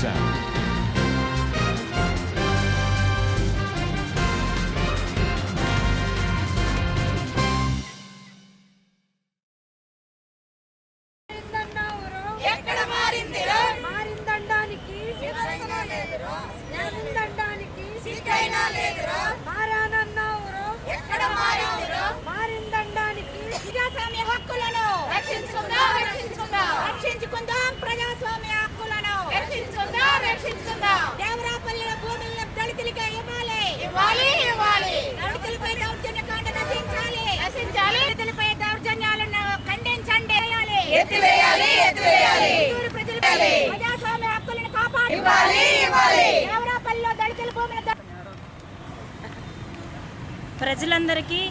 sound. ఎత్తివేయాలి ఎత్తివేయాలి. ప్రజలు ప్రజాస్వామ్య హక్కులను కాపాడి. ఇవ్వాలి ఇవ్వాలి. దేవరాపల్లిలో దళితుల భూముల ప్రజలందరికీ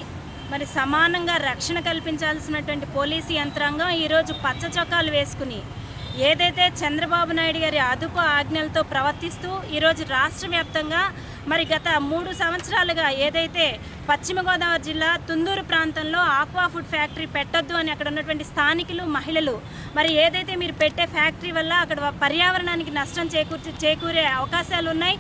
మరి సమానంగా రక్షణ కల్పించాల్సినటువంటి పోలీసు యంత్రాంగం ఈరోజు పచ్చ చొక్కాలు వేసుకుని ఏదైతే చంద్రబాబు నాయుడు గారి అదుపు ఆజ్ఞలతో ప్రవర్తిస్తూ ఈరోజు రాష్ట్ర వ్యాప్తంగా మరి గత మూడు సంవత్సరాలుగా ఏదైతే పశ్చిమ గోదావరి జిల్లా తుందూరు ప్రాంతంలో ఆక్వా ఫుడ్ ఫ్యాక్టరీ పెట్టొద్దు అని అక్కడ ఉన్నటువంటి స్థానికులు మహిళలు. మరి ఏదైతే మీరు పెట్టే ఫ్యాక్టరీ వల్ల అక్కడ పర్యావరణానికి నష్టం చేకూర్చి చేకూరే అవకాశాలు ఉన్నాయి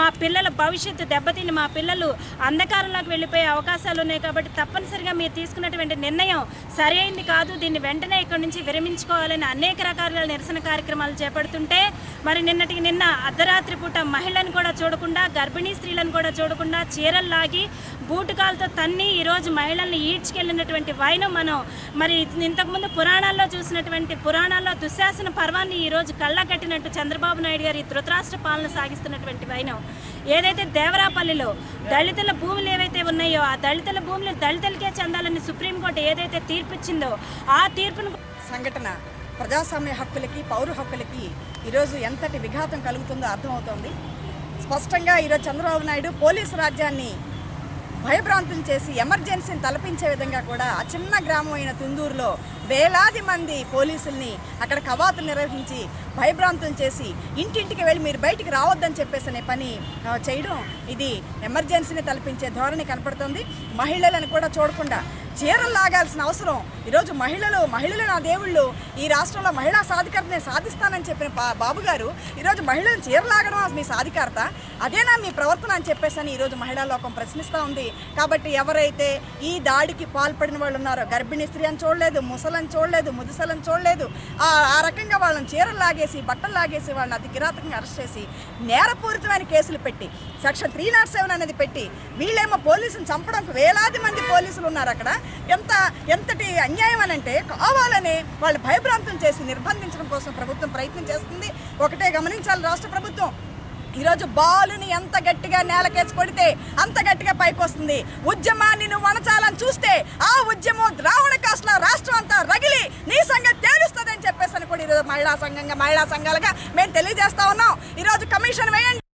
మా పిల్లల భవిష్యత్తు దెబ్బతిని మా పిల్లలు అంధకారంలోకి వెళ్ళిపోయే అవకాశాలు ఉన్నాయి కాబట్టి తప్పనిసరిగా మీరు తీసుకున్నటువంటి నిర్ణయం సరైంది కాదు. దీన్ని వెంటనే ఇక్కడి నుంచి విరమించుకోవాలని అనేక రకాల నిరసన కార్యక్రమాలు చేపడుతుంటే మరి నిన్నటికి నిన్న అర్ధరాత్రి పూట మహిళలను కూడా చూడకుండా గర్భిణీ స్త్రీలను కూడా చూడకుండా చీరలు లాగి బూటుకాలతో తన్ని ఈరోజు మహిళల్ని ఈడ్చుకెళ్ళినటువంటి వైనం మనం మరి ఇంతకుముందు పురాణాల్లో చూసినటువంటి పురాణాల్లో దుశ్శాసన పర్వాన్ని ఈరోజు కళ్ళ కట్టినట్టు చంద్రబాబు నాయుడు గారి ధృతరాష్ట్ర పాలన సాగిస్తున్నటువంటి వైనం. ఏదైతే దేవరాపల్లిలో దళితుల భూములు ఏవైతే ఉన్నాయో ఆ దళితుల భూములు దళితులకే చెందాలని సుప్రీంకోర్టు ఏదైతే తీర్పిచ్చిందో ఆ తీర్పును సంఘటన ప్రజాస్వామ్య హక్కులకి పౌర హక్కులకి ఈరోజు ఎంతటి విఘాతం కలుగుతుందో అర్థమవుతోంది. స్పష్టంగా ఈరోజు చంద్రబాబు నాయుడు పోలీసు రాజ్యాన్ని భయభ్రాంతులు చేసి ఎమర్జెన్సీని తలపించే విధంగా కూడా ఆ చిన్న గ్రామం అయిన తుందూరులో వేలాది మంది పోలీసుల్ని అక్కడ కవాతులు నిర్వహించి భయభ్రాంతులు చేసి ఇంటింటికి వెళ్ళి మీరు బయటికి రావద్దని చెప్పేసి అనే పని చేయడం ఇది ఎమర్జెన్సీని తలపించే ధోరణి కనపడుతుంది. మహిళలను కూడా చూడకుండా చీరలు లాగాల్సిన అవసరం. ఈరోజు మహిళలు మహిళలు నా దేవుళ్ళు ఈ రాష్ట్రంలో మహిళా సాధికారతని సాధిస్తానని చెప్పిన బా- బాబు గారు ఈరోజు మహిళలు చీర లాగడం మీ సాధికారత? అదేనా మీ ప్రవర్తన అని చెప్పేసి అని ఈరోజు మహిళా లోకం ప్రశ్నిస్తూ ఉంది. కాబట్టి ఎవరైతే ఈ దాడికి పాల్పడిన వాళ్ళు ఉన్నారో గర్భిణీ స్త్రీ అని చూడలేదు ముసలని చూడలేదు ముదుసలను చూడలేదు. ఆ ఆ రకంగా వాళ్ళని చీరలు లాగేసి బట్టలు లాగేసి వాళ్ళని అతి కిరాతకంగా అరెస్ట్ చేసి నేరపూరితమైన కేసులు పెట్టి సెక్షన్ త్రీ నాట్ సెవెన్ అనేది పెట్టి వీళ్ళేమో పోలీసులు చంపడానికి వేలాది మంది పోలీసులు ఉన్నారు అక్కడ. ఎంత ఎంతటి అన్యాయం అని అంటే కావాలని వాళ్ళు భయభ్రాంతం చేసి నిర్బంధించడం కోసం ప్రభుత్వం ప్రయత్నం చేస్తుంది. ఒకటే గమనించాలి రాష్ట్ర ప్రభుత్వం. ఈరోజు బాలుని ఎంత గట్టిగా నేలకేసి కొడితే అంత గట్టిగా పై చేస్తుంది ఉద్యమాన్ని నువ్వు అణచాలని చూస్తే ఆ ఉద్యమం ద్రావణ కాస్ట్ల రాష్ట్రం అంతా రగిలి నీ సంగతి తేలుస్తుందని చెప్పేసి అని కూడా ఈరోజు మహిళా సంఘంగా మహిళా సంఘాలుగా మేము తెలియజేస్తా ఉన్నాం. ఈరోజు కమిషన్ వేయండి.